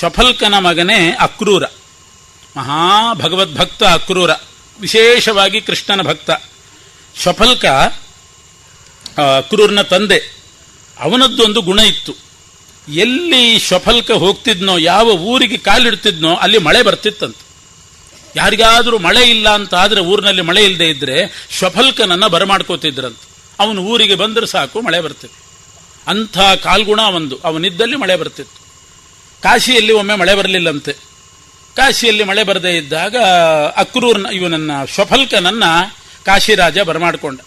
ಶಫಲ್ಕನ ಮಗನೇ ಅಕ್ರೂರ. ಮಹಾ ಭಗವದ್ಭಕ್ತ ಅಕ್ರೂರ. ವಿಶೇಷವಾಗಿ ಕೃಷ್ಣನ ಭಕ್ತ. ಶಫಲ್ಕ ಅಕ್ರೂರ್ನ ತಂದೆ. ಅವನದ್ದೊಂದು ಗುಣ ಇತ್ತು. ಎಲ್ಲಿ ಶಫಲ್ಕ ಹೋಗ್ತಿದ್ನೋ, ಯಾವ ಊರಿಗೆ ಕಾಲಿಡ್ತಿದ್ನೋ, ಅಲ್ಲಿ ಮಳೆ ಬರ್ತಿತ್ತಂತೆ. ಯಾರಿಗಾದರೂ ಮಳೆ ಇಲ್ಲ ಅಂತ ಆದರೆ ಊರಿನಲ್ಲಿ ಮಳೆ ಇಲ್ಲದೆ ಇದ್ದರೆ ಶಫಲ್ಕನನ್ನು ಬರಮಾಡ್ಕೋತಿದ್ರಂತೆ. ಅವನು ಊರಿಗೆ ಬಂದರೆ ಸಾಕು, ಮಳೆ ಬರ್ತಿತ್ತು. ಅಂಥ ಕಾಲ್ಗುಣ ಒಂದು ಅವನಿದ್ದಲ್ಲಿ ಮಳೆ ಬರ್ತಿತ್ತು. ಕಾಶಿಯಲ್ಲಿ ಒಮ್ಮೆ ಮಳೆ ಬರಲಿಲ್ಲಂತೆ. ಕಾಶಿಯಲ್ಲಿ ಮಳೆ ಬರದೇ ಇದ್ದಾಗ ಅಕ್ರೂರ್ನ ಇವನನ್ನ ಶಫಲ್ಕನನ್ನ ಕಾಶಿರಾಜ ಬರಮಾಡಿಕೊಂಡ.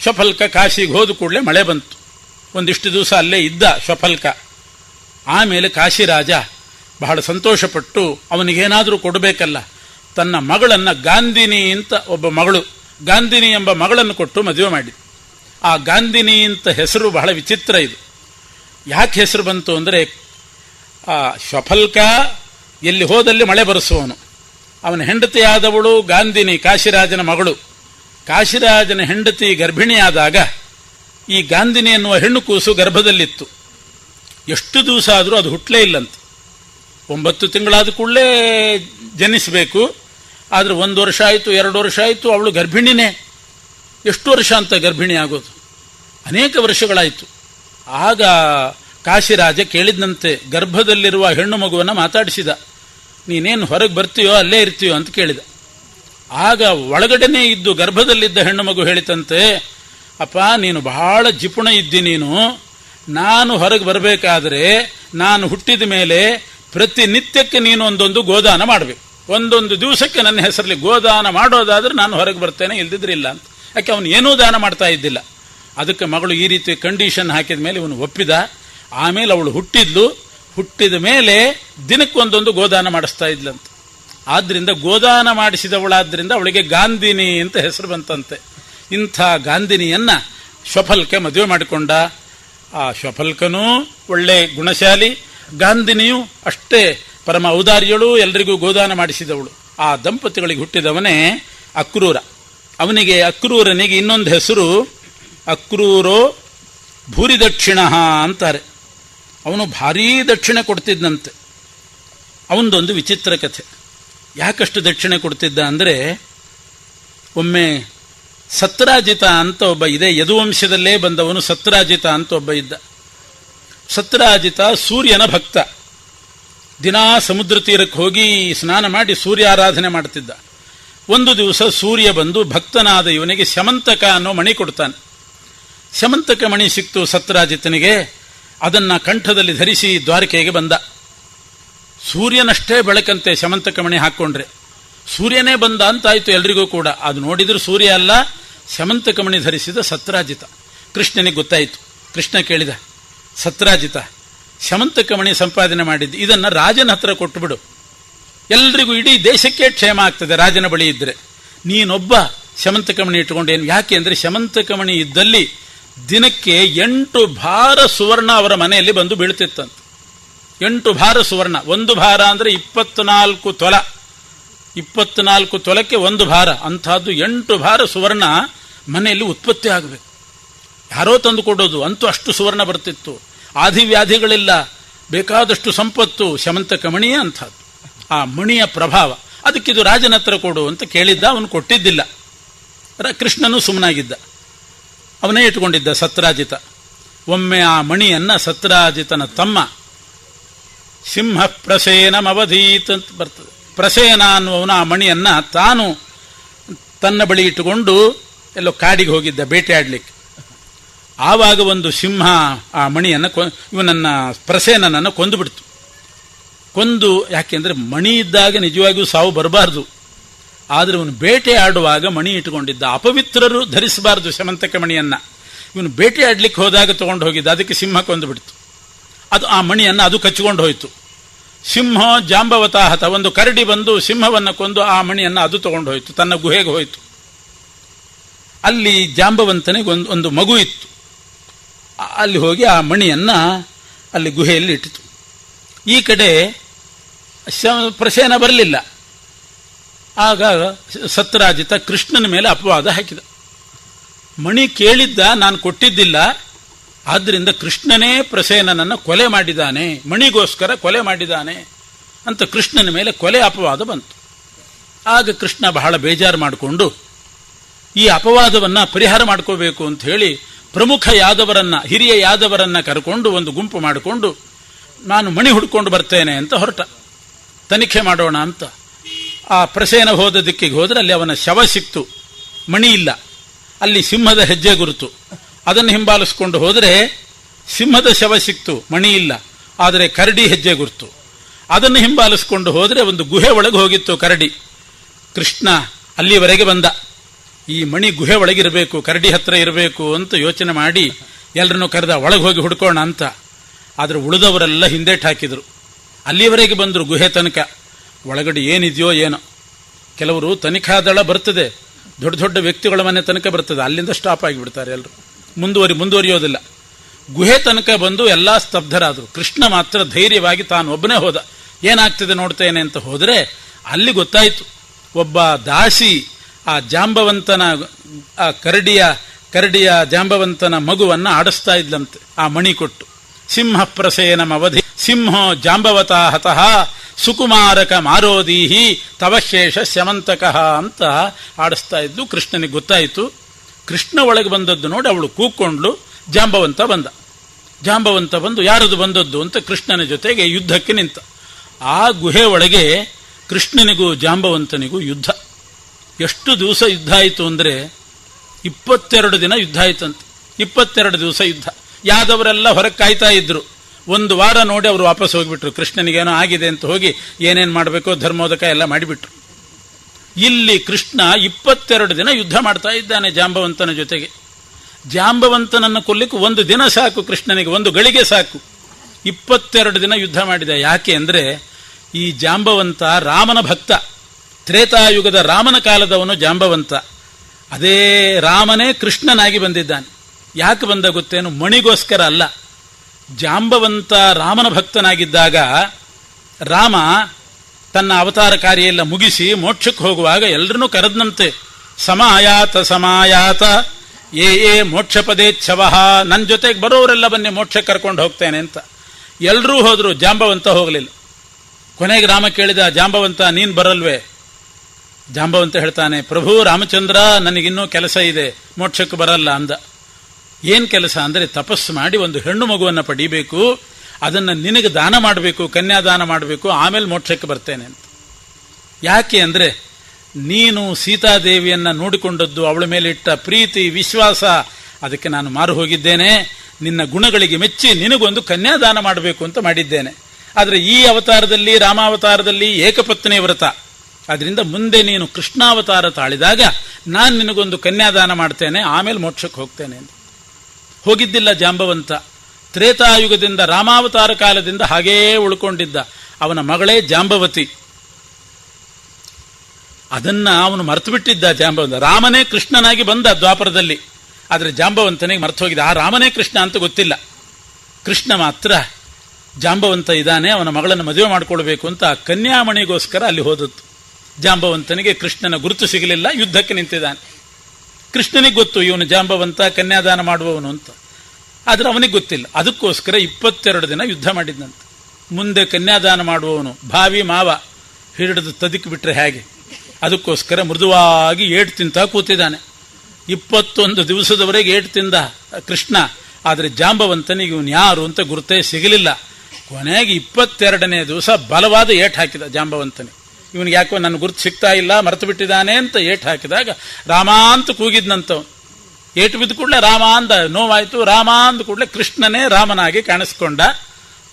ಶಫಲ್ಕ ಕಾಶಿಗೆ ಹೋದ ಕೂಡಲೇ ಮಳೆ ಬಂತು. ಒಂದಿಷ್ಟು ದಿವಸ ಅಲ್ಲೇ ಇದ್ದ ಶಫಲ್ಕ ಆಮೇಲೆ ಕಾಶಿರಾಜ ಬಹಳ ಸಂತೋಷಪಟ್ಟು ಅವನಿಗೇನಾದರೂ ಕೊಡಬೇಕಲ್ಲ, ತನ್ನ ಮಗಳನ್ನು ಗಾಂಧಿನಿ ಅಂತ ಒಬ್ಬ ಮಗಳು, ಗಾಂಧಿನಿ ಎಂಬ ಮಗಳನ್ನು ಕೊಟ್ಟು ಮದುವೆ ಮಾಡಿ ಆ ಗಾಂಧಿನಿ ಅಂತ ಹೆಸರು ಬಹಳ ವಿಚಿತ್ರ ಇದು. ಯಾಕೆ ಹೆಸರು ಬಂತು ಅಂದರೆ ಆ ಶಫಲ್ಕ ಎಲ್ಲಿ ಹೋದಲ್ಲಿ ಮಳೆ ಬರೆಸುವವನು ಅವನ ಹೆಂಡತಿಯಾದವಳು ಗಾಂಧಿನಿ ಕಾಶಿರಾಜನ ಮಗಳು. ಕಾಶಿರಾಜನ ಹೆಂಡತಿ ಗರ್ಭಿಣಿಯಾದಾಗ ಈ ಗಾಂಧಿನಿ ಎನ್ನುವ ಹೆಣ್ಣು ಕೂಸು ಗರ್ಭದಲ್ಲಿತ್ತು. ಎಷ್ಟು ದಿವಸ ಆದರೂ ಅದು ಹುಟ್ಟಲೇ ಇಲ್ಲಂತೆ. ಒಂಬತ್ತು ತಿಂಗಳಾದ ಕೂಡಲೇ ಜನಿಸಬೇಕು. ಆದರೆ ಒಂದು ವರ್ಷ ಆಯಿತು, ಎರಡು ವರ್ಷ ಆಯಿತು, ಅವಳು ಗರ್ಭಿಣಿನೇ. ಎಷ್ಟು ವರ್ಷ ಅಂತ ಗರ್ಭಿಣಿ ಆಗೋದು ಅನೇಕ ವರ್ಷಗಳಾಯಿತು. ಆಗ ಕಾಶಿರಾಜ ಕೇಳಿದಂತೆ ಗರ್ಭದಲ್ಲಿರುವ ಹೆಣ್ಣು ಮಗುವನ್ನು ಮಾತಾಡಿಸಿದ. ನೀನೇನು ಹೊರಗೆ ಬರ್ತೀಯೋ ಅಲ್ಲೇ ಇರ್ತೀಯೋ ಅಂತ ಕೇಳಿದ. ಆಗ ಒಳಗಡೆನೇ ಇದ್ದು ಗರ್ಭದಲ್ಲಿದ್ದ ಹೆಣ್ಣು ಮಗು ಹೇಳಿತಂತೆ, ಅಪ್ಪ, ನೀನು ಬಹಳ ಜಿಪುಣ ಇದ್ದಿ ನೀನು. ನಾನು ಹೊರಗೆ ಬರಬೇಕಾದ್ರೆ ನಾನು ಹುಟ್ಟಿದ ಮೇಲೆ ಪ್ರತಿನಿತ್ಯಕ್ಕೆ ನೀನು ಒಂದೊಂದು ಗೋದಾನ ಮಾಡಬೇಕು ಒಂದೊಂದು ದಿವಸಕ್ಕೆ ನನ್ನ ಹೆಸರಲ್ಲಿ ಗೋದಾನ ಮಾಡೋದಾದ್ರೆ ನಾನು ಹೊರಗೆ ಬರ್ತೇನೆ ಇಲ್ದಿದ್ರಿಲ್ಲ ಅಂತ. ಯಾಕೆ, ಅವನು ಏನೂ ದಾನ ಮಾಡ್ತಾ ಇದ್ದಿಲ್ಲ. ಅದಕ್ಕೆ ಮಗಳು ಈ ರೀತಿ ಕಂಡೀಷನ್ ಹಾಕಿದ ಮೇಲೆ ಇವನು ಒಪ್ಪಿದ. ಆಮೇಲೆ ಅವಳು ಹುಟ್ಟಿದ್ಲು, ಹುಟ್ಟಿದ ಮೇಲೆ ದಿನಕ್ಕೊಂದೊಂದು ಗೋದಾನ ಮಾಡಿಸ್ತಾ ಇದ್ಲಂತ. ಆದ್ದರಿಂದ ಗೋದಾನ ಮಾಡಿಸಿದವಳಾದ್ರಿಂದ ಅವಳಿಗೆ ಗಾಂಧಿನಿ ಅಂತ ಹೆಸರು ಬಂತಂತೆ. ಇಂಥ ಗಾಂಧಿನಿಯನ್ನ ಶ್ವಫಲ್ಕೆ ಮದುವೆ ಮಾಡಿಕೊಂಡ. ಆ ಶ್ವಫಲ್ಕನೂ ಒಳ್ಳೆ ಗುಣಶಾಲಿ, ಗಾಂಧಿನಿಯು ಅಷ್ಟೇ ಪರಮ ಔದಾರ್ಯಳು ಎಲ್ರಿಗೂ ಗೋದಾನ ಮಾಡಿಸಿದವಳು. ಆ ದಂಪತಿಗಳಿಗೆ ಹುಟ್ಟಿದವನೇ ಅಕ್ರೂರ. ಅವನಿಗೆ ಅಕ್ರೂರನಿಗೆ ಇನ್ನೊಂದು ಹೆಸರು ಅಕ್ರೂರೋ ಭೂರಿದಕ್ಷಿಣ ಅಂತಾರೆ. ಅವನು ಭಾರೀ ದಕ್ಷಿಣೆ ಕೊಡ್ತಿದ್ದಂತೆ ಅವನದೊಂದು ವಿಚಿತ್ರ ಕಥೆ. ಯಾಕಷ್ಟು ದಕ್ಷಿಣೆ ಕೊಡ್ತಿದ್ದ ಅಂದರೆ, ಒಮ್ಮೆ ಸತ್ರಾಜಿತ ಅಂತ ಒಬ್ಬ ಇದೆ ಯದುವಂಶದಲ್ಲೇ ಬಂದವನು ಸತ್ರಾಜಿತ ಅಂತ ಒಬ್ಬ ಇದ್ದ. ಸತ್ರಾಜಿತ ಸೂರ್ಯನ ಭಕ್ತ. ದಿನಾ ಸಮುದ್ರ ತೀರಕ್ಕೆ ಹೋಗಿ ಸ್ನಾನ ಮಾಡಿ ಸೂರ್ಯ ಆರಾಧನೆ ಮಾಡ್ತಿದ್ದ. ಒಂದು ದಿವಸ ಸೂರ್ಯ ಬಂದು ಭಕ್ತನಾದ ಇವನಿಗೆ ಶಮಂತಕ ಅನ್ನೋ ಮಣಿ ಕೊಡ್ತಾನೆ. ಶಮಂತಕ ಮಣಿ ಸಿಕ್ತು ಸತ್ರಾಜಿತನಿಗೆ. ಅದನ್ನ ಕಂಠದಲ್ಲಿ ಧರಿಸಿ ದ್ವಾರಕೆಗೆ ಬಂದ. ಸೂರ್ಯನಷ್ಟೇ ಬೆಳಕಂತೆ ಶಮಂತಕಮಣಿ ಹಾಕ್ಕೊಂಡ್ರೆ ಸೂರ್ಯನೇ ಬಂದ ಅಂತಾಯಿತು ಎಲ್ರಿಗೂ ಕೂಡ. ಅದು ನೋಡಿದ್ರೆ ಸೂರ್ಯ ಅಲ್ಲ, ಶಮಂತಕ ಮಣಿ ಧರಿಸಿದ ಸತ್ರಾಜಿತ. ಕೃಷ್ಣನಿಗೆ ಗೊತ್ತಾಯಿತು. ಕೃಷ್ಣ ಕೇಳಿದ, ಸತ್ರಾಜಿತ ಶಮಂತಕಮಣಿ ಸಂಪಾದನೆ ಮಾಡಿದ್ದು, ಇದನ್ನು ರಾಜನ ಹತ್ರ ಕೊಟ್ಟುಬಿಡು ಎಲ್ರಿಗೂ ಇಡೀ ದೇಶಕ್ಕೆ ಕ್ಷೇಮ ಆಗ್ತದೆ ರಾಜನ ಬಳಿ ಇದ್ದರೆ ನೀನೊಬ್ಬ ಶಮಂತಕಮಣಿ ಇಟ್ಟುಕೊಂಡೇನು ಯಾಕೆ ಅಂದರೆ ಶಮಂತಕಮಣಿ ಇದ್ದಲ್ಲಿ ದಿನಕ್ಕೆ ಎಂಟು ಭಾರ ಸುವರ್ಣ ಅವರ ಮನೆಯಲ್ಲಿ ಬಂದು ಬೀಳ್ತಿತ್ತಂತೆ. ಎಂಟು ಭಾರ ಸುವರ್ಣ. ಒಂದು ಭಾರ ಅಂದರೆ ಇಪ್ಪತ್ನಾಲ್ಕು ತೊಲ. ಇಪ್ಪತ್ನಾಲ್ಕು ತೊಲಕ್ಕೆ ಒಂದು ಭಾರ. ಅಂಥದ್ದು ಎಂಟು ಭಾರ ಸುವರ್ಣ ಮನೆಯಲ್ಲಿ ಉತ್ಪತ್ತಿ ಆಗಬೇಕು. ಯಾರೋ ತಂದು ಕೊಡೋದು. ಅಂತೂ ಅಷ್ಟು ಸುವರ್ಣ ಬರ್ತಿತ್ತು. ಆದಿವ್ಯಾಧಿಗಳಿಲ್ಲ. ಬೇಕಾದಷ್ಟು ಸಂಪತ್ತು. ಶಮಂತಕ ಮಣಿಯೇ ಅಂಥದ್ದು. ಆ ಮಣಿಯ ಪ್ರಭಾವ. ಅದಕ್ಕಿದು ರಾಜನ ಹತ್ರ ಕೊಡು ಅಂತ ಕೇಳಿದ್ದ. ಅವನು ಕೊಟ್ಟಿದ್ದಿಲ್ಲ. ಕೃಷ್ಣನು ಸುಮ್ಮನಾಗಿದ್ದ ಅವನೇ ಇಟ್ಕೊಂಡಿದ್ದ ಸತ್ರಾಜಿತ. ಒಮ್ಮೆ ಆ ಮಣಿಯನ್ನು ಸತ್ರಾಜಿತನ ತಮ್ಮ ಸಿಂಹ ಪ್ರಸೇನಮವಧೀತ್ ಅಂತ ಬರ್ತದೆ. ಪ್ರಸೇನ ಅನ್ನುವವನು ಆ ಮಣಿಯನ್ನು ತಾನು ತನ್ನ ಬಳಿ ಇಟ್ಟುಕೊಂಡು ಎಲ್ಲೋ ಕಾಡಿಗೆ ಹೋಗಿದ್ದ ಬೇಟೆಯಾಡಲಿಕ್ಕೆ ಆವಾಗ ಒಂದು ಸಿಂಹ ಆ ಮಣಿಯನ್ನು ಕೊ, ಇವನನ್ನು ಪ್ರಸೇನನನ್ನು ಕೊಂದುಬಿಡ್ತು ಕೊಂದು ಯಾಕೆಂದರೆ ಮಣಿ ಇದ್ದಾಗ ನಿಜವಾಗಿಯೂ ಸಾವು ಬರಬಾರ್ದು. ಆದರೆ ಇವನು ಬೇಟೆ ಆಡುವಾಗ ಮಣಿ ಇಟ್ಟುಕೊಂಡಿದ್ದ. ಅಪವಿತ್ರರು ಧರಿಸಬಾರದು ಶಮಂತಕ ಮಣಿಯನ್ನು. ಇವನು ಬೇಟೆ ಆಡ್ಲಿಕ್ಕೆ ಹೋದಾಗ ತಗೊಂಡು ಹೋಗಿದ್ದ. ಅದಕ್ಕೆ ಸಿಂಹ ಕೊಂದು ಬಿಡ್ತು. ಅದು ಆ ಮಣಿಯನ್ನು ಅದು ಕಚ್ಚಿಕೊಂಡು ಹೋಯಿತು. ಸಿಂಹ ಜಾಂಬವತಾಹತ, ಒಂದು ಕರಡಿ ಬಂದು ಸಿಂಹವನ್ನು ಕೊಂದು ಆ ಮಣಿಯನ್ನು ಅದು ತಗೊಂಡು ಹೋಯಿತು. ತನ್ನ ಗುಹೆಗೆ ಹೋಯಿತು. ಅಲ್ಲಿ ಜಾಂಬವಂತನಿಗೆ ಒಂದು ಒಂದು ಮಗು ಇತ್ತು. ಅಲ್ಲಿ ಹೋಗಿ ಆ ಮಣಿಯನ್ನು ಅಲ್ಲಿ ಗುಹೆಯಲ್ಲಿ ಇಟ್ಟಿತು. ಈ ಕಡೆ ಪ್ರಸೇನ ಬರಲಿಲ್ಲ. ಆಗ ಸತ್ರಾಜಿತ ಕೃಷ್ಣನ ಮೇಲೆ ಅಪವಾದ ಹಾಕಿದ. ಮಣಿ ಕೇಳಿದ್ದ, ನಾನು ಕೊಟ್ಟಿದ್ದಿಲ್ಲ ಆದ್ದರಿಂದ ಕೃಷ್ಣನೇ ಪ್ರಸೇನನನ್ನು ಕೊಲೆ ಮಾಡಿದ್ದಾನೆ, ಮಣಿಗೋಸ್ಕರ ಕೊಲೆ ಮಾಡಿದ್ದಾನೆ, ಅಂತ ಕೃಷ್ಣನ ಮೇಲೆ ಕೊಲೆ ಅಪವಾದ ಬಂತು. ಆಗ ಕೃಷ್ಣ ಬಹಳ ಬೇಜಾರು ಮಾಡಿಕೊಂಡು, ಈ ಅಪವಾದವನ್ನು ಪರಿಹಾರ ಮಾಡ್ಕೋಬೇಕು ಅಂತ ಹೇಳಿ ಪ್ರಮುಖ ಯಾದವರನ್ನು, ಹಿರಿಯ ಯಾದವರನ್ನು ಕರ್ಕೊಂಡು ಒಂದು ಗುಂಪು ಮಾಡಿಕೊಂಡು, ನಾನು ಮಣಿ ಹುಡ್ಕೊಂಡು ಬರ್ತೇನೆ, ಅಂತ ಹೊರಟ. ತನಿಖೆ ಮಾಡೋಣ ಅಂತ ಆ ಪ್ರಸೇನ ಹೋದ ದಿಕ್ಕಿಗೆ ಹೋದರೆ ಅಲ್ಲಿ ಅವನ ಶವ ಸಿಕ್ತು. ಮಣಿ ಇಲ್ಲ. ಅಲ್ಲಿ ಸಿಂಹದ ಹೆಜ್ಜೆ ಗುರುತು. ಅದನ್ನು ಹಿಂಬಾಲಿಸ್ಕೊಂಡು ಹೋದರೆ ಸಿಂಹದ ಶವ ಸಿಕ್ತು, ಮಣಿ ಇಲ್ಲ. ಆದರೆ ಕರಡಿ ಹೆಜ್ಜೆ ಗುರುತು. ಅದನ್ನು ಹಿಂಬಾಲಿಸ್ಕೊಂಡು ಹೋದರೆ ಒಂದು ಗುಹೆ ಒಳಗೆ ಹೋಗಿತ್ತು ಕರಡಿ. ಕೃಷ್ಣ ಅಲ್ಲಿವರೆಗೆ ಬಂದ. ಈ ಮಣಿ ಗುಹೆ ಒಳಗಿರಬೇಕು, ಕರಡಿ ಹತ್ರ ಇರಬೇಕು ಅಂತ ಯೋಚನೆ ಮಾಡಿ ಎಲ್ಲರನ್ನೂ ಕರೆದ, ಒಳಗೆ ಹೋಗಿ ಹುಡ್ಕೋಣ ಅಂತ. ಆದರೆ ಉಳಿದವರೆಲ್ಲ ಹಿಂದೇಟ್ ಹಾಕಿದರು. ಅಲ್ಲಿವರೆಗೆ ಬಂದರು ಗುಹೆ ತನಕ. ಒಳಗಡೆ ಏನಿದೆಯೋ ಏನೋ. ಕೆಲವರು ತನಿಖಾ ದಳ ಬರ್ತದೆ. ದೊಡ್ಡ ದೊಡ್ಡ ವ್ಯಕ್ತಿಗಳ ಮನೆ ತನಕ ಬರ್ತದೆ. ಅಲ್ಲಿಂದ ಸ್ಟಾಪ್ ಆಗಿಬಿಡ್ತಾರೆ ಎಲ್ಲರೂ ಮುಂದುವರಿ, ಮುಂದುವರಿಯೋದಿಲ್ಲ. ಗುಹೆ ತನಕ ಬಂದು ಎಲ್ಲ ಸ್ತಬ್ಧರಾದರು. ಕೃಷ್ಣ ಮಾತ್ರ ಧೈರ್ಯವಾಗಿ ತಾನು ಒಬ್ಬನೇ ಹೋದ. ಏನಾಗ್ತಿದೆ ನೋಡ್ತೇನೆ ಅಂತ ಹೋದರೆ ಅಲ್ಲಿ ಗೊತ್ತಾಯಿತು. ಒಬ್ಬ ದಾಸಿ, ಆ ಜಾಂಬವಂತನ, ಆ ಕರಡಿಯ ಕರಡಿಯ ಜಾಂಬವಂತನ ಮಗುವನ್ನು ಆಡಿಸ್ತಾ ಇದ್ಲಂತೆ. ಆ ಮಣಿ ಕೊಟ್ಟು. ಸಿಂಹ ಪ್ರಸೇನಂ ಅವಧಿ ಸಿಂಹೋ ಜಾಂಬವತ ಹತಃ ಸುಕುಮಾರಕ ಮಾರೋದೀಹಿ ತವಶೇಷ ಸ್ಯಮಂತಕಃ ಅಂತ ಆಡಿಸ್ತಾ ಇದ್ದು ಕೃಷ್ಣನಿಗೆ ಗೊತ್ತಾಯಿತು. ಕೃಷ್ಣ ಒಳಗೆ ಬಂದದ್ದು ನೋಡಿ ಅವಳು ಕೂಕ್ಕೊಂಡ್ಲು ಜಾಂಬವಂತ ಬಂದ. ಜಾಂಬವಂತ ಬಂದು ಯಾರದು ಬಂದದ್ದು ಅಂತ ಕೃಷ್ಣನ ಜೊತೆಗೆ ಯುದ್ಧಕ್ಕೆ ನಿಂತ. ಆ ಗುಹೆ ಒಳಗೆ ಕೃಷ್ಣನಿಗೂ ಜಾಂಬವಂತನಿಗೂ ಯುದ್ಧ. ಎಷ್ಟು ದಿವಸ ಯುದ್ಧ ಆಯಿತು ಅಂದರೆ ಇಪ್ಪತ್ತೆರಡು ದಿನ ಯುದ್ಧ ಆಯ್ತಂತೆ. ಇಪ್ಪತ್ತೆರಡು ದಿವಸ ಯುದ್ಧ. ಯಾದವರೆಲ್ಲ ಹೊರಗೆ ಕಾಯ್ತಾ ಇದ್ರು. ಒಂದು ವಾರ ನೋಡಿ ಅವರು ವಾಪಸ್ ಹೋಗಿಬಿಟ್ರು. ಕೃಷ್ಣನಿಗೇನೋ ಆಗಿದೆ ಅಂತ ಹೋಗಿ ಏನೇನು ಮಾಡಬೇಕು, ಧರ್ಮೋದಕ ಎಲ್ಲ ಮಾಡಿಬಿಟ್ರು. ಇಲ್ಲಿ ಕೃಷ್ಣ ಇಪ್ಪತ್ತೆರಡು ದಿನ ಯುದ್ಧ ಮಾಡ್ತಾ ಇದ್ದಾನೆ ಜಾಂಬವಂತನ ಜೊತೆಗೆ. ಜಾಂಬವಂತನನ್ನು ಕೊಲ್ಲಿಕ್ಕೆ ಒಂದು ದಿನ ಸಾಕು ಕೃಷ್ಣನಿಗೆ, ಒಂದು ಗಳಿಗೆ ಸಾಕು. ಇಪ್ಪತ್ತೆರಡು ದಿನ ಯುದ್ಧ ಮಾಡಿದ. ಯಾಕೆ ಅಂದರೆ, ಈ ಜಾಂಬವಂತ ರಾಮನ ಭಕ್ತ. ತ್ರೇತಾಯುಗದ ರಾಮನ ಕಾಲದವನು ಜಾಂಬವಂತ. ಅದೇ ರಾಮನೇ ಕೃಷ್ಣನಾಗಿ ಬಂದಿದ್ದಾನೆ. ಯಾಕೆ ಬಂದ ಗೊತ್ತೇನು? ಮಣಿಗೋಸ್ಕರ ಅಲ್ಲ. ಜಾಂಬವಂತ ರಾಮನ ಭಕ್ತನಾಗಿದ್ದಾಗ ರಾಮ ತನ್ನ ಅವತಾರ ಕಾರ್ಯ ಎಲ್ಲ ಮುಗಿಸಿ ಮೋಕ್ಷಕ್ಕೆ ಹೋಗುವಾಗ ಎಲ್ಲರನ್ನೂ ಕರೆದ್ನಂತೆ, ಸಮಾಯಾತ ಸಮಾಯಾತ ಏ ಏ ಮೋಕ್ಷ ಪದೇಚ್ಛವಹ ನನ್ನ ಜೊತೆಗೆ ಬರೋರೆಲ್ಲ ಬನ್ನಿ, ಮೋಕ್ಷಕ್ಕೆ ಕರ್ಕೊಂಡು ಹೋಗ್ತೇನೆ ಅಂತ. ಎಲ್ಲರೂ ಹೋದರು, ಜಾಂಬವಂತ ಹೋಗಲಿಲ್ಲ. ಕೊನೆಗೆ ರಾಮ ಕೇಳಿದ, ಜಾಂಬವಂತ, ನೀನು ಬರಲ್ವೇ? ಜಾಂಬವಂತ ಹೇಳ್ತಾನೆ, ಪ್ರಭು ರಾಮಚಂದ್ರ, ನನಗಿನ್ನೂ ಕೆಲಸ ಇದೆ, ಮೋಕ್ಷಕ್ಕೆ ಬರಲ್ಲ ಅಂದ. ಏನ್ ಕೆಲಸ ಅಂದರೆ ತಪಸ್ಸು ಮಾಡಿ ಒಂದು ಹೆಣ್ಣು ಮಗುವನ್ನು ಪಡೀಬೇಕು, ಅದನ್ನು ನಿನಗೆ ದಾನ ಮಾಡಬೇಕು, ಕನ್ಯಾದಾನ ಮಾಡಬೇಕು, ಆಮೇಲೆ ಮೋಕ್ಷಕ್ಕೆ ಬರ್ತೇನೆ ಅಂತ. ಯಾಕೆ ಅಂದರೆ, ನೀನು ಸೀತಾದೇವಿಯನ್ನು ನೋಡಿಕೊಂಡದ್ದು ಅವಳ ಮೇಲೆ ಇಟ್ಟ ಪ್ರೀತಿ, ವಿಶ್ವಾಸ, ಅದಕ್ಕೆ ನಾನು ಮಾರು ಹೋಗಿದ್ದೇನೆ. ನಿನ್ನ ಗುಣಗಳಿಗೆ ಮೆಚ್ಚಿ ನಿನಗೊಂದು ಕನ್ಯಾದಾನ ಮಾಡಬೇಕು ಅಂತ ಮಾಡಿದ್ದೇನೆ. ಆದರೆ ಈ ಅವತಾರದಲ್ಲಿ, ರಾಮಾವತಾರದಲ್ಲಿ ಏಕಪತ್ನಿ ವ್ರತ. ಅದರಿಂದ ಮುಂದೆ ನೀನು ಕೃಷ್ಣಾವತಾರ ತಾಳಿದಾಗ, ನಾನು ನಿನಗೊಂದು ಕನ್ಯಾದಾನ ಮಾಡ್ತೇನೆ, ಆಮೇಲೆ ಮೋಕ್ಷಕ್ಕೆ ಹೋಗ್ತೇನೆ ಅಂತ. ಹೋಗಿದ್ದಿಲ್ಲ ಜಾಂಬವಂತ. ತ್ರೇತಾಯುಗದಿಂದ ರಾಮಾವತಾರ ಕಾಲದಿಂದ ಹಾಗೇ ಉಳ್ಕೊಂಡಿದ್ದ ಅವನ ಮಗಳೇ ಜಾಂಬವತಿ. ಅದನ್ನ ಅವನು ಮರ್ತು ಬಿಟ್ಟಿದ್ದ ಜಾಂಬವಂತ. ರಾಮನೇ ಕೃಷ್ಣನಾಗಿ ಬಂದ ದ್ವಾಪರದಲ್ಲಿ. ಆದರೆ ಜಾಂಬವಂತನಿಗೆ ಮರ್ತು ಹೋಗಿದ್ದ ಆ ರಾಮನೇ ಕೃಷ್ಣ ಅಂತ ಗೊತ್ತಿಲ್ಲ. ಕೃಷ್ಣ ಮಾತ್ರ ಜಾಂಬವಂತ ಇದ್ದಾನೆ, ಅವನ ಮಗಳನ್ನು ಮದುವೆ ಮಾಡಿಕೊಳ್ಬೇಕು ಅಂತ ಕನ್ಯಾಮಣಿಗೋಸ್ಕರ ಅಲ್ಲಿ ಹೋದದ್ದು. ಜಾಂಬವಂತನಿಗೆ ಕೃಷ್ಣನ ಗುರುತು ಸಿಗಲಿಲ್ಲ, ಯುದ್ಧಕ್ಕೆ ನಿಂತಿದ್ದಾನೆ. ಕೃಷ್ಣನಿಗೆ ಗೊತ್ತು, ಇವನು ಜಾಂಬವಂತ, ಕನ್ಯಾದಾನ ಮಾಡುವವನು ಅಂತ. ಆದರೆ ಅವನಿಗೆ ಗೊತ್ತಿಲ್ಲ. ಅದಕ್ಕೋಸ್ಕರ ಇಪ್ಪತ್ತೆರಡು ದಿನ ಯುದ್ಧ ಮಾಡಿದ್ನಂತೆ. ಮುಂದೆ ಕನ್ಯಾದಾನ ಮಾಡುವವನು, ಭಾವಿ ಮಾವ, ಹಿಡಿದು ತದಿಕ್ ಬಿಟ್ಟರೆ ಹೇಗೆ? ಅದಕ್ಕೋಸ್ಕರ ಮೃದುವಾಗಿ ಏಟು ತಿಂತ ಕೂತಿದ್ದಾನೆ. ಇಪ್ಪತ್ತೊಂದು ದಿವಸದವರೆಗೆ ಏಟು ತಿಂದ ಕೃಷ್ಣ, ಆದರೆ ಜಾಂಬವಂತನಿಗೆ ಇವನು ಯಾರು ಅಂತ ಗುರುತೇ ಸಿಗಲಿಲ್ಲ. ಕೊನೆಗೆ ಇಪ್ಪತ್ತೆರಡನೇ ದಿವಸ ಬಲವಾದ ಏಟ್ ಹಾಕಿದ ಜಾಂಬವಂತನಿಗೆ. ಇವನಿಗೆ ಯಾಕೋ ನನ್ನ ಗುರುತು ಸಿಗ್ತಾ ಇಲ್ಲ, ಮರೆತು ಬಿಟ್ಟಿದ್ದಾನೆ ಅಂತ ಏಟು ಹಾಕಿದಾಗ ರಾಮ ಅಂತ ಕೂಗಿದ್ನಂತವ್ ಏಟು ಬಿದ್ದ ಕೂಡಲೇ ರಾಮ ಅಂದ, ನೋವಾಯಿತು, ರಾಮ ಅಂದ ಕೂಡಲೇ ಕೃಷ್ಣನೇ ರಾಮನಾಗಿ ಕಾಣಿಸ್ಕೊಂಡ.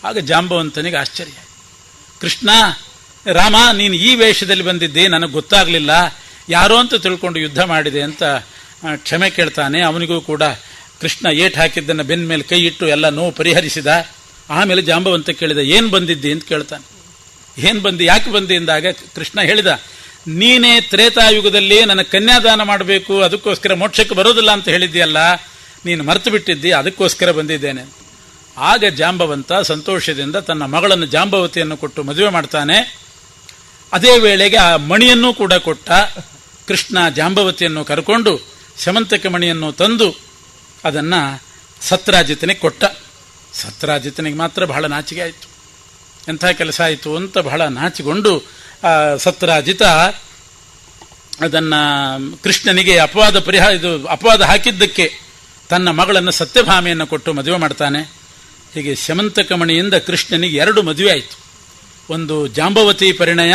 ಆಗ ಜಾಂಬವಂತನಿಗೆ ಆಶ್ಚರ್ಯ ಕೃಷ್ಣ, ರಾಮ, ನೀನು ಈ ವೇಷದಲ್ಲಿ ಬಂದಿದ್ದೆ, ನನಗೆ ಗೊತ್ತಾಗಲಿಲ್ಲ. ಯಾರೋ ಅಂತ ತಿಳ್ಕೊಂಡು ಯುದ್ಧ ಮಾಡಿದೆ ಅಂತ ಕ್ಷಮೆ ಕೇಳ್ತಾನೆ. ಅವನಿಗೂ ಕೂಡ ಕೃಷ್ಣ ಏಟು ಹಾಕಿದ್ದನ್ನು ಬೆನ್ನ ಮೇಲೆ ಕೈ ಇಟ್ಟು ಎಲ್ಲ ನೋವು ಪರಿಹರಿಸಿದ. ಆಮೇಲೆ ಜಾಂಬವಂತ ಕೇಳಿದ, ಏನು ಬಂದಿದ್ದಿ ಅಂತ ಕೇಳ್ತಾನೆ. ಏನ್ ಬಂದು, ಯಾಕೆ ಬಂದೆ ಎಂದಾಗ ಕೃಷ್ಣ ಹೇಳಿದ, ನೀನೇ ತ್ರೇತಾಯುಗದಲ್ಲಿ ನನ್ನ ಕನ್ಯಾದಾನ ಮಾಡಬೇಕು, ಅದಕ್ಕೋಸ್ಕರ ಮೋಕ್ಷಕ್ಕೆ ಬರೋದಿಲ್ಲ ಅಂತ ಹೇಳಿದ್ದೀಯಲ್ಲ, ನೀನು ಮರೆತು ಬಿಟ್ಟಿದ್ದಿ, ಅದಕ್ಕೋಸ್ಕರ ಬಂದಿದ್ದೇನೆ. ಆಗ ಜಾಂಬವಂತ ಸಂತೋಷದಿಂದ ತನ್ನ ಮಗಳನ್ನು ಜಾಂಬವತಿಯನ್ನು ಕೊಟ್ಟು ಮದುವೆ ಮಾಡ್ತಾನೆ. ಅದೇ ವೇಳೆಗೆ ಆ ಮಣಿಯನ್ನು ಕೂಡ ಕೊಟ್ಟ ಕೃಷ್ಣ ಜಾಂಬವತಿಯನ್ನು ಕರ್ಕೊಂಡು ಶಮಂತಕ ಮಣಿಯನ್ನು ತಂದು ಅದನ್ನು ಸತ್ರಾಜಿತನಿಗೆ ಕೊಟ್ಟ. ಸತ್ರಾಜಿತನಿಗೆ ಮಾತ್ರ ಬಹಳ ನಾಚಿಕೆ ಆಯಿತು. ಎಂಥ ಕೆಲಸ ಆಯಿತು ಅಂತ ಬಹಳ ನಾಚಿಕೊಂಡು, ಆ, ಸತ್ರಾಜಿತ ಅದನ್ನು ಕೃಷ್ಣನಿಗೆ ಅಪವಾದ ಪರಿಹಾರ, ಇದು ಅಪವಾದ ಹಾಕಿದ್ದಕ್ಕೆ ತನ್ನ ಮಗಳನ್ನು ಸತ್ಯಭಾಮೆಯನ್ನು ಕೊಟ್ಟು ಮದುವೆ ಮಾಡ್ತಾನೆ. ಹೀಗೆ ಶಮಂತಕಮಣಿಯಿಂದ ಕೃಷ್ಣನಿಗೆ ಎರಡು ಮದುವೆ ಆಯಿತು. ಒಂದು ಜಾಂಬವತಿ ಪರಿಣಯ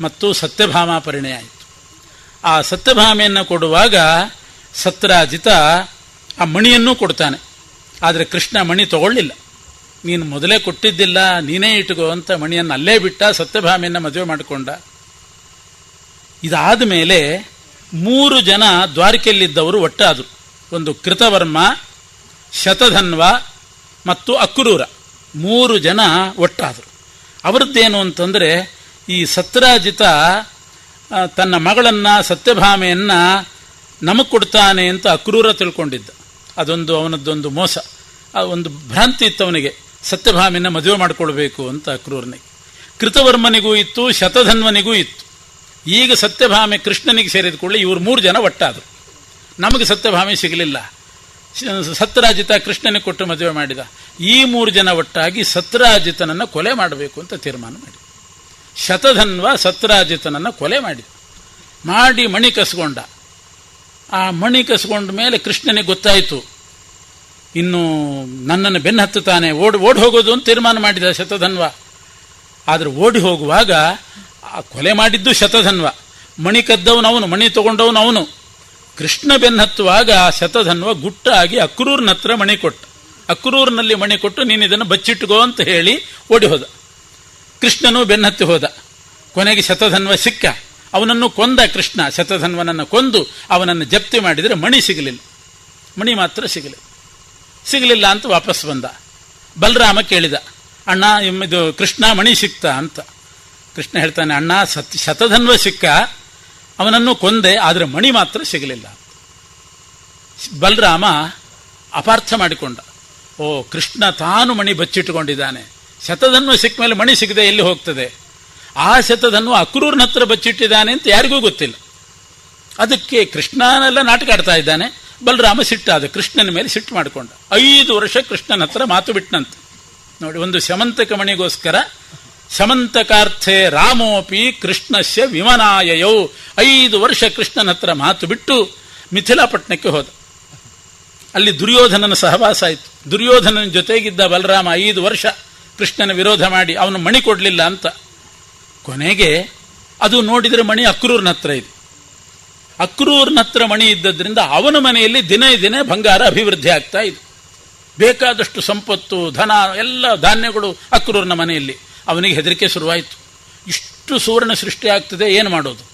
ಮತ್ತು ಸತ್ಯಭಾಮ ಪರಿಣಯ ಆಯಿತು. ಆ ಸತ್ಯಭಾಮೆಯನ್ನು ಕೊಡುವಾಗ ಸತ್ರಾಜಿತ ಆ ಮಣಿಯನ್ನೂ ಕೊಡ್ತಾನೆ. ಆದರೆ ಕೃಷ್ಣ ಮಣಿ ತಗೊಳ್ಳಿಲ್ಲ. ನೀನು ಮೊದಲೇ ಕೊಟ್ಟಿದ್ದಿಲ್ಲ, ನೀನೇ ಇಟ್ಕೋ ಅಂತ ಮಣಿಯನ್ನು ಅಲ್ಲೇ ಬಿಟ್ಟ ಸತ್ಯಭಾಮೆಯನ್ನು ಮದುವೆ ಮಾಡಿಕೊಂಡ. ಇದಾದ ಮೇಲೆ ಮೂರು ಜನ ದ್ವಾರಕೆಯಲ್ಲಿದ್ದವರು ಒಟ್ಟಾದರು. ಒಂದು ಕೃತವರ್ಮ, ಶತಧನ್ವ ಮತ್ತು ಅಕ್ರೂರ. ಮೂರು ಜನ ಒಟ್ಟಾದರು. ಅವರದ್ದೇನು ಅಂತಂದರೆ, ಈ ಸತ್ರಾಜಿತ ತನ್ನ ಮಗಳನ್ನು, ಸತ್ಯಭಾಮೆಯನ್ನು ನಮಗೆ ಕೊಡ್ತಾನೆ ಅಂತ ಅಕ್ರೂರ ತಿಳ್ಕೊಂಡಿದ್ದ. ಅದೊಂದು ಅವನದ್ದೊಂದು ಮೋಸ. ಒಂದು ಭ್ರಾಂತಿ ಇತ್ತು ಅವನಿಗೆ. ಸತ್ಯಭಾಮಿನ ಮದುವೆ ಮಾಡಿಕೊಳ್ಬೇಕು ಅಂತ ಅಕ್ರೂರನಿಗೆ ಕೃತವರ್ಮನಿಗೂ ಇತ್ತು, ಶತಧನ್ವನಿಗೂ ಇತ್ತು. ಈಗ ಸತ್ಯಭಾಮೆ ಕೃಷ್ಣನಿಗೆ ಸೇರಿದ ಕೂಡಲೇ ಇವರು ಮೂರು ಜನ ಒಟ್ಟಾದರು. ನಮಗೆ ಸತ್ಯಭಾಮೆ ಸಿಗಲಿಲ್ಲ. ಸತ್ರಾಜಿತ ಕೃಷ್ಣನಿಗೆ ಕೊಟ್ಟು ಮದುವೆ ಮಾಡಿದ. ಈ ಮೂರು ಜನ ಒಟ್ಟಾಗಿ ಸತ್ರಾಜಿತನನ್ನು ಕೊಲೆ ಮಾಡಬೇಕು ಅಂತ ತೀರ್ಮಾನ ಮಾಡಿ ಶತಧನ್ವ ಸತ್ರಾಜಿತನನ್ನು ಕೊಲೆ ಮಾಡಿದ ಮಾಡಿ ಮಣಿ ಕಸ್ಕೊಂಡ ಆ ಮಣಿ ಕಸ್ಕೊಂಡ ಮೇಲೆ ಕೃಷ್ಣನಿಗೆ ಗೊತ್ತಾಯಿತು. ಇನ್ನು ನನ್ನನ್ನು ಬೆನ್ನು ಹತ್ತುತ್ತಾನೆ. ಓಡ್, ಓಡಿ ಹೋಗೋದು ಅಂತ ತೀರ್ಮಾನ ಮಾಡಿದ ಶತಧನ್ವ. ಆದರೆ ಓಡಿ ಹೋಗುವಾಗ ಆ ಕೊಲೆ ಮಾಡಿದ್ದು ಶತಧನ್ವ. ಮಣಿ ಕದ್ದವನು ಅವನು, ಮಣಿ ತಗೊಂಡವನು ಅವನು. ಕೃಷ್ಣ ಬೆನ್ನತ್ತುವಾಗ ಶತಧನ್ವ ಗುಟ್ಟಾಗಿ ಅಕ್ರೂರ್ನ ಹತ್ರ ಮಣಿ ಕೊಟ್ಟ. ಅಕ್ರೂರ್ನಲ್ಲಿ ಮಣಿ ಕೊಟ್ಟು ನೀನು ಇದನ್ನು ಬಚ್ಚಿಟ್ಟುಕೋ ಅಂತ ಹೇಳಿ ಓಡಿ ಹೋದ. ಕೃಷ್ಣನು ಬೆನ್ನತ್ತಿ ಹೋದ. ಕೊನೆಗೆ ಶತಧನ್ವ ಸಿಕ್ಕ. ಅವನನ್ನು ಕೊಂದ ಕೃಷ್ಣ. ಶತಧನ್ವನನ್ನು ಕೊಂದು ಅವನನ್ನು ಜಪ್ತಿ ಮಾಡಿದರೆ ಮಣಿ ಸಿಗಲಿಲ್ಲ. ಮಣಿ ಮಾತ್ರ ಸಿಗಲಿಲ್ಲ. ಸಿಗಲಿಲ್ಲ ಅಂತ ವಾಪಸ್ ಬಂದ. ಬಲರಾಮ ಕೇಳಿದ, ಅಣ್ಣ ಇದು ಕೃಷ್ಣ ಮಣಿ ಸಿಕ್ತ ಅಂತ. ಕೃಷ್ಣ ಹೇಳ್ತಾನೆ, ಅಣ್ಣ, ಸತ್, ಶತಧನ್ವ ಸಿಕ್ಕ, ಅವನನ್ನು ಕೊಂದೆ, ಆದರೆ ಮಣಿ ಮಾತ್ರ ಸಿಗಲಿಲ್ಲ ಬಲರಾಮ ಅಪಾರ್ಥ ಮಾಡಿಕೊಂಡ, ಓ, ಕೃಷ್ಣ ತಾನು ಮಣಿ ಬಚ್ಚಿಟ್ಟುಕೊಂಡಿದ್ದಾನೆ. ಶತಧನ್ವ ಸಿಕ್ಕ ಮೇಲೆ ಮಣಿ ಸಿಗದೆ ಎಲ್ಲಿ ಹೋಗ್ತದೆ? ಆ ಶತಧನ್ವ ಅಕ್ರೂರ್ನ ಹತ್ರ ಬಚ್ಚಿಟ್ಟಿದ್ದಾನೆ ಅಂತ ಯಾರಿಗೂ ಗೊತ್ತಿಲ್ಲ. ಅದಕ್ಕೆ ಕೃಷ್ಣನೆಲ್ಲ ನಾಟಕ ಆಡ್ತಾ ಇದ್ದಾನೆ. ಬಲರಾಮ ಸಿಟ್ಟಾದ ಕೃಷ್ಣನ ಮೇಲೆ ಸಿಟ್ಟು ಮಾಡಿಕೊಂಡ. ಐದು ವರ್ಷ ಕೃಷ್ಣನ ಹತ್ರ ಮಾತು ಬಿಟ್ಟನಂತೆ ನೋಡಿ, ಒಂದು ಶಮಂತಕ ಮಣಿಗೋಸ್ಕರ, ಶಮಂತಕಾರ್ಥೆ ರಾಮೋಪಿ ಕೃಷ್ಣಸ್ಯ ವಿಮನಾಯಯೌ. ಐದು ವರ್ಷ ಕೃಷ್ಣನ ಹತ್ರ ಮಾತು ಬಿಟ್ಟು ಮಿಥಿಲಾಪಟ್ಟಣಕ್ಕೆ ಹೋದ. ಅಲ್ಲಿ ದುರ್ಯೋಧನನ ಸಹವಾಸ ಆಯಿತು. ದುರ್ಯೋಧನನ ಜೊತೆಗಿದ್ದ ಬಲರಾಮ ಐದು ವರ್ಷ ಕೃಷ್ಣನ ವಿರೋಧ ಮಾಡಿ, ಅವನು ಮಣಿ ಕೊಡಲಿಲ್ಲ ಅಂತ. ಕೊನೆಗೆ ಅದು ನೋಡಿದರೆ ಮಣಿ ಅಕ್ರೂರ್ನ ಹತ್ರ ಇದೆ. ಅಕ್ರೂರ್ನ ಹತ್ರ ಮಣಿ ಇದ್ದದ್ರಿಂದ ಅವನ ಮನೆಯಲ್ಲಿ ದಿನೇ ದಿನೇ ಬಂಗಾರ ಅಭಿವೃದ್ಧಿ ಆಗ್ತಾ ಇದೆ. ಬೇಕಾದಷ್ಟು ಸಂಪತ್ತು, ಧನ, ಎಲ್ಲ ಧಾನ್ಯಗಳು ಅಕ್ರೂರ್ನ ಮನೆಯಲ್ಲಿ. ಅವನಿಗೆ ಹೆದರಿಕೆ ಶುರುವಾಯಿತು. ಇಷ್ಟು ಸುವರ್ಣ ಸೃಷ್ಟಿ ಆಗ್ತದೆ, ಏನು ಮಾಡೋದು?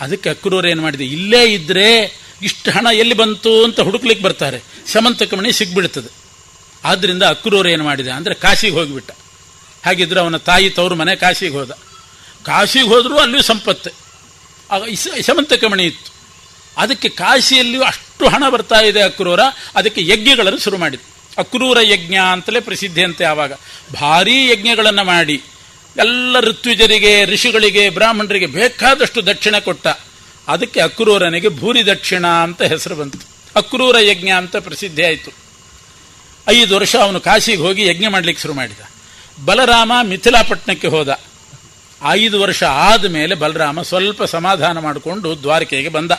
ಅದಕ್ಕೆ ಅಕ್ರೂರ್ ಏನು ಮಾಡಿದೆ? ಇಲ್ಲೇ ಇದ್ದರೆ ಇಷ್ಟು ಹಣ ಎಲ್ಲಿ ಬಂತು ಅಂತ ಹುಡುಕ್ಲಿಕ್ಕೆ ಬರ್ತಾರೆ. ಸಮಂತಕ ಮಣಿ ಸಿಗ್ಬಿಡ್ತದೆ. ಆದ್ದರಿಂದ ಅಕ್ರೂರ್ ಏನು ಮಾಡಿದೆ ಅಂದರೆ ಕಾಶಿಗೆ ಹೋಗಿಬಿಟ್ಟ. ಹಾಗಿದ್ರೆ ಅವನ ತಾಯಿ ತವರು ಮನೆ ಕಾಶಿಗೆ ಹೋದ. ಕಾಶಿಗೆ ಹೋದರೂ ಅಲ್ಲಿ ಸಂಪತ್ತು. ಆಗ ಇಸ- ಇಸಮಂತಕಮಣಿ ಮಣಿ ಇತ್ತು. ಅದಕ್ಕೆ ಕಾಶಿಯಲ್ಲಿಯೂ ಅಷ್ಟು ಹಣ ಬರ್ತಾ ಇದೆ ಅಕ್ರೂರ. ಅದಕ್ಕೆ ಯಜ್ಞಗಳನ್ನು ಶುರು ಮಾಡಿದ ಅಕ್ರೂರ ಯಜ್ಞ ಅಂತಲೇ ಪ್ರಸಿದ್ಧಿ ಅಂತೆ ಆವಾಗ. ಭಾರೀ ಯಜ್ಞಗಳನ್ನು ಮಾಡಿ. ಎಲ್ಲ ಋತ್ವಿಜರಿಗೆ, ಋಷಿಗಳಿಗೆ, ಬ್ರಾಹ್ಮಣರಿಗೆ ಬೇಕಾದಷ್ಟು ದಕ್ಷಿಣ ಕೊಟ್ಟ. ಅದಕ್ಕೆ ಅಕ್ರೂರನಿಗೆ ಭೂರಿ ದಕ್ಷಿಣ ಅಂತ ಹೆಸರು ಬಂತು. ಅಕ್ರೂರ ಯಜ್ಞ ಅಂತ ಪ್ರಸಿದ್ಧಿ ಆಯಿತು. ಐದು ವರ್ಷ ಅವನು ಕಾಶಿಗೆ ಹೋಗಿ ಯಜ್ಞ ಮಾಡಲಿಕ್ಕೆ ಶುರು ಮಾಡಿದ. ಬಲರಾಮ ಮಿಥಿಲಾಪಟ್ಟಣಕ್ಕೆ ಹೋದ. ಐದು ವರ್ಷ ಆದ ಮೇಲೆ ಬಲರಾಮ ಸ್ವಲ್ಪ ಸಮಾಧಾನ ಮಾಡಿಕೊಂಡು ದ್ವಾರಕೆಗೆ ಬಂದ.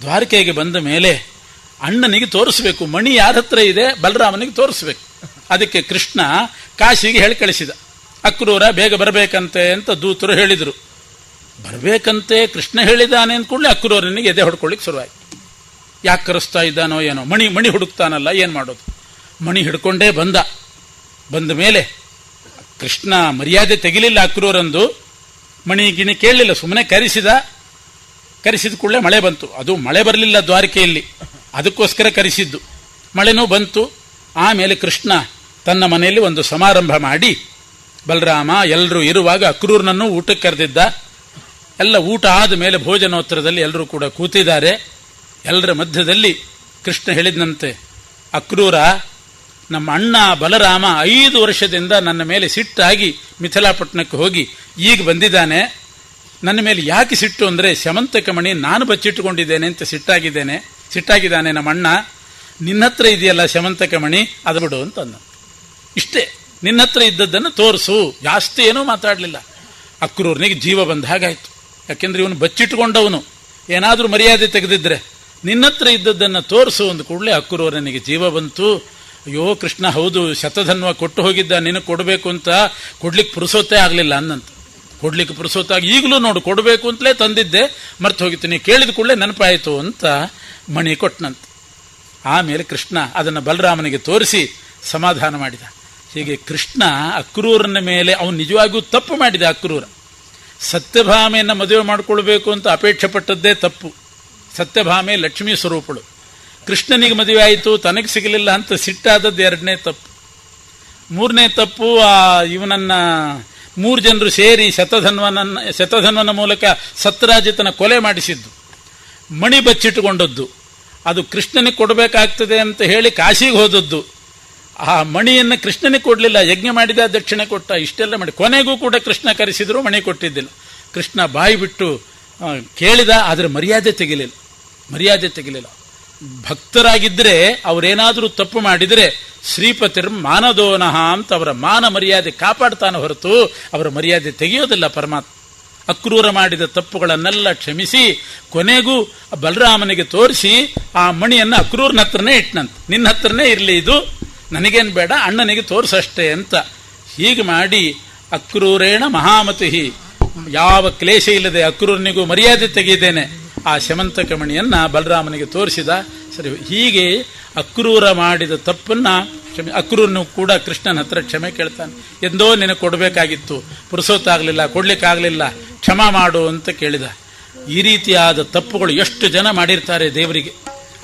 ದ್ವಾರಕೆಗೆ ಬಂದ ಮೇಲೆ ಅಣ್ಣನಿಗೆ ತೋರಿಸ್ಬೇಕು, ಮಣಿ ಯಾರ ಹತ್ರ ಇದೆ ಬಲರಾಮನಿಗೆ ತೋರಿಸ್ಬೇಕು. ಅದಕ್ಕೆ ಕೃಷ್ಣ ಕಾಶಿಗೆ ಹೇಳಿ ಕಳಿಸಿದ. ಅಕ್ರೂರ ಬೇಗ ಬರಬೇಕಂತೆ ಅಂತ ದೂತರು ಹೇಳಿದರು. ಬರಬೇಕಂತೆ ಕೃಷ್ಣ ಹೇಳಿದಾನೆ ಕೂಡಲೇ ಅಕ್ರೂರನಿಗೆ ಎದೆ ಹೊಡ್ಕೊಳ್ಳಿಕ್ಕೆ ಶುರುವಾಯಿತು. ಯಾಕೆ ಕರೆಸ್ತಾ ಇದ್ದಾನೋ ಏನೋ, ಮಣಿ ಮಣಿ ಹುಡುಕ್ತಾನಲ್ಲ, ಏನು ಮಾಡೋದು? ಮಣಿ ಹಿಡ್ಕೊಂಡೇ ಬಂದ. ಬಂದ ಮೇಲೆ ಕೃಷ್ಣ ಮರ್ಯಾದೆ ತೆಗಿಲಿಲ್ಲ ಅಕ್ರೂರಂದು ಮಣಿ ಗಿಣಿ ಕೇಳಲಿಲ್ಲ ಸುಮ್ಮನೆ ಕರೆಸಿದ. ಕರೆಸಿದ ಕೂಡಲೇ ಮಳೆ ಬಂತು. ಅದು ಮಳೆ ಬರಲಿಲ್ಲ ದ್ವಾರಕೆಯಲ್ಲಿ. ಅದಕ್ಕೋಸ್ಕರ ಕರೆಸಿದ್ದು. ಮಳೆನೂ ಬಂತು. ಆಮೇಲೆ ಕೃಷ್ಣ ತನ್ನ ಮನೆಯಲ್ಲಿ ಒಂದು ಸಮಾರಂಭ ಮಾಡಿ, ಬಲರಾಮ ಎಲ್ಲರೂ ಇರುವಾಗ ಅಕ್ರೂರ್ನನ್ನು ಊಟಕ್ಕೆ ಕರೆದಿದ್ದ. ಎಲ್ಲ ಊಟ ಆದ ಮೇಲೆ ಭೋಜನೋತ್ತರದಲ್ಲಿ ಎಲ್ಲರೂ ಕೂಡ ಕೂತಿದ್ದಾರೆ. ಎಲ್ಲರ ಮಧ್ಯದಲ್ಲಿ ಕೃಷ್ಣ ಹೇಳಿದಂತೆ ಅಕ್ರೂರ ನಮ್ಮ ಅಣ್ಣ ಬಲರಾಮ ಐದು ವರ್ಷದಿಂದ ನನ್ನ ಮೇಲೆ ಸಿಟ್ಟಾಗಿ ಮಿಥಿಲಾಪಟ್ಟಣಕ್ಕೆ ಹೋಗಿ ಈಗ ಬಂದಿದ್ದಾನೆ. ನನ್ನ ಮೇಲೆ ಯಾಕೆ ಸಿಟ್ಟು ಅಂದರೆ ಶಮಂತಕಮಣಿ ನಾನು ಬಚ್ಚಿಟ್ಟುಕೊಂಡಿದ್ದೇನೆ ಅಂತ ಸಿಟ್ಟಾಗಿದ್ದೇನೆ. ಸಿಟ್ಟಾಗಿದ್ದಾನೆ ನಮ್ಮ ಅಣ್ಣ. ನಿನ್ನ ಹತ್ರ ಇದೆಯಲ್ಲ ಶಮಂತಕಮಣಿ ಅದು ಬಿಡು ಅಂತ ಅಂದ. ಇಷ್ಟೇ. ನಿನ್ನ ಹತ್ರ ಇದ್ದದ್ದನ್ನು ತೋರಿಸು. ಜಾಸ್ತಿ ಏನೂ ಮಾತಾಡಲಿಲ್ಲ. ಅಕ್ರೂರ್ನಿಗೆ ಜೀವ ಬಂದ ಹಾಗಾಯಿತು. ಯಾಕೆಂದರೆ ಇವನು ಬಚ್ಚಿಟ್ಟುಕೊಂಡವನು. ಏನಾದರೂ ಮರ್ಯಾದೆ ತೆಗೆದಿದ್ರೆ ನಿನ್ನತ್ರ ಇದ್ದದ್ದನ್ನು ತೋರಿಸು ಒಂದು ಕೂಡಲೇ ಅಕ್ರೂರನಿಗೆ ಜೀವ ಬಂತು. ಅಯ್ಯೋ ಕೃಷ್ಣ, ಹೌದು, ಶತಧನ್ವ ಕೊಟ್ಟು ಹೋಗಿದ್ದ, ನಿನಗೆ ಕೊಡಬೇಕು ಅಂತ ಕೊಡ್ಲಿಕ್ಕೆ ಪುರುಸೋತೆ ಆಗಲಿಲ್ಲ ಅನ್ನಂತ ಕೊಡ್ಲಿಕ್ಕೆ ಪುರುಸೋತಾಗಿ ಈಗಲೂ ನೋಡು, ಕೊಡಬೇಕು ಅಂತಲೇ ತಂದಿದ್ದೆ, ಮರ್ತು ಹೋಗಿತ್ತು. ನೀ ಕೇಳಿದ ಕೂಡಲೇ ನೆನಪಾಯಿತು ಅಂತ ಮಣಿ ಕೊಟ್ಟನಂತ ಆಮೇಲೆ ಕೃಷ್ಣ ಅದನ್ನು ಬಲರಾಮನಿಗೆ ತೋರಿಸಿ ಸಮಾಧಾನ ಮಾಡಿದ. ಹೀಗೆ ಕೃಷ್ಣ ಅಕ್ರೂರನ ಮೇಲೆ, ಅವನು ನಿಜವಾಗಿಯೂ ತಪ್ಪು ಮಾಡಿದ ಅಕ್ರೂರ. ಸತ್ಯಭಾಮೆಯನ್ನು ಮದುವೆ ಮಾಡಿಕೊಳ್ಬೇಕು ಅಂತ ಅಪೇಕ್ಷೆ ಪಟ್ಟದ್ದೇ ತಪ್ಪು. ಸತ್ಯಭಾಮೆ ಲಕ್ಷ್ಮೀ ಸ್ವರೂಪಳು. ಕೃಷ್ಣನಿಗೆ ಮದುವೆ ಆಯಿತು ತನಗೆ ಸಿಗಲಿಲ್ಲ ಅಂತ ಸಿಟ್ಟಾದದ್ದು ಎರಡನೇ ತಪ್ಪು. ಮೂರನೇ ತಪ್ಪು, ಆ, ಇವನನ್ನ ಮೂರು ಜನರು ಸೇರಿ ಶತಧನ್ವನನ್ನ ಶತಧನ್ವನ ಮೂಲಕ ಸತ್ರಾಜಿತನ ಕೊಲೆ ಮಾಡಿಸಿದ್ದು. ಮಣಿ ಬಚ್ಚಿಟ್ಟುಕೊಂಡದ್ದು. ಅದು ಕೃಷ್ಣನಿಗೆ ಕೊಡಬೇಕಾಗ್ತದೆ ಅಂತ ಹೇಳಿ ಕಾಶಿಗೆ ಹೋದದ್ದು. ಆ ಮಣಿಯನ್ನು ಕೃಷ್ಣನಿಗೆ ಕೊಡಲಿಲ್ಲ, ಯಜ್ಞ ಮಾಡಿದ, ದಕ್ಷಿಣೆ ಕೊಟ್ಟ, ಇಷ್ಟೆಲ್ಲ ಮಾಡಿ. ಕೊನೆಗೂ ಕೂಡ ಕೃಷ್ಣ ಕರೆಸಿದ್ರು, ಮಣಿ ಕೊಟ್ಟಿದ್ದಿಲ್ಲ. ಕೃಷ್ಣ ಬಾಯಿ ಬಿಟ್ಟು ಕೇಳಿದ, ಆದರೆ ಮರ್ಯಾದೆ ತೆಗಿಲಿಲ್ಲ. ಮರ್ಯಾದೆ ತೆಗಿಲಿಲ್ಲ. ಭಕ್ತರಾಗಿದ್ದರೆ ಅವರೇನಾದರೂ ತಪ್ಪು ಮಾಡಿದರೆ ಶ್ರೀಪತಿರ್ ಮಾನದೋನಃ ಅಂತ ಅವರ ಮಾನ ಮರ್ಯಾದೆ ಕಾಪಾಡ್ತಾನೆ ಹೊರತು ಅವರ ಮರ್ಯಾದೆ ತೆಗೆಯೋದಿಲ್ಲ ಪರಮಾತ್ಮ. ಅಕ್ರೂರ ಮಾಡಿದ ತಪ್ಪುಗಳನ್ನೆಲ್ಲ ಕ್ಷಮಿಸಿ ಕೊನೆಗೂ ಬಲರಾಮನಿಗೆ ತೋರಿಸಿ ಆ ಮಣಿಯನ್ನು ಅಕ್ರೂರ್ನ ಹತ್ರನೇ ಇಟ್ನಂತ. ನಿನ್ನ ಹತ್ರನೇ ಇರಲಿ ಇದು, ನನಗೇನು ಬೇಡ, ಅಣ್ಣನಿಗೆ ತೋರಿಸಷ್ಟೇ ಅಂತ. ಹೀಗೆ ಮಾಡಿ ಅಕ್ರೂರೇಣ ಮಹಾಮತಿ ಯಾವ ಕ್ಲೇಶ ಇಲ್ಲದೆ ಅಕ್ರೂರನಿಗೂ ಮರ್ಯಾದೆ ತೆಗೆದಿದ್ದೇನೆ ಆ ಶಮಂತಕ ಮಣಿಯನ್ನ ಬಲರಾಮನಿಗೆ ತೋರಿಸಿದ. ಸರಿ, ಹೀಗೆ ಅಕ್ರೂರ ಮಾಡಿದ ತಪ್ಪನ್ನು ಕ್ಷಮೆ ಅಕ್ರೂರನ್ನು ಕೂಡ ಕೃಷ್ಣನ ಹತ್ರ ಕ್ಷಮೆ ಕೇಳ್ತಾನೆ. ಎಂದೋ ನಿನಗೆ ಕೊಡಬೇಕಾಗಿತ್ತು. ಪುರುಸೋತ್ತಾಗಲಿಲ್ಲ, ಕೊಡಲಿಕ್ಕಾಗಲಿಲ್ಲ. ಕ್ಷಮ ಮಾಡು ಅಂತ ಕೇಳಿದ. ಈ ರೀತಿಯಾದ ತಪ್ಪುಗಳು ಎಷ್ಟು ಜನ ಮಾಡಿರ್ತಾರೆ ದೇವರಿಗೆ.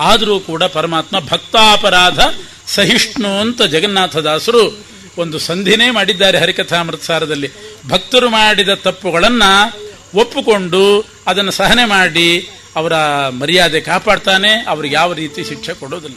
ಆದರೂ ಕೂಡ ಪರಮಾತ್ಮ ಭಕ್ತಾಪರಾಧ ಸಹಿಷ್ಣು ಅಂತ ಜಗನ್ನಾಥದಾಸರು ಒಂದು ಸಂಧಿನೇ ಮಾಡಿದ್ದಾರೆ ಹರಿಕಥಾಮೃತಸಾರದಲ್ಲಿ. ಭಕ್ತರು ಮಾಡಿದ ತಪ್ಪುಗಳನ್ನ ಒಪ್ಪುಕೊಂಡು ಅದನ್ನು ಸಹನೆ ಮಾಡಿ ಅವರ ಮರ್ಯಾದೆ ಕಾಪಾಡ್ತಾನೆ ಅವ್ರಿಗೆ ಯಾವ ರೀತಿ ಶಿಕ್ಷೆ ಕೊಡೋದಿಲ್ಲ.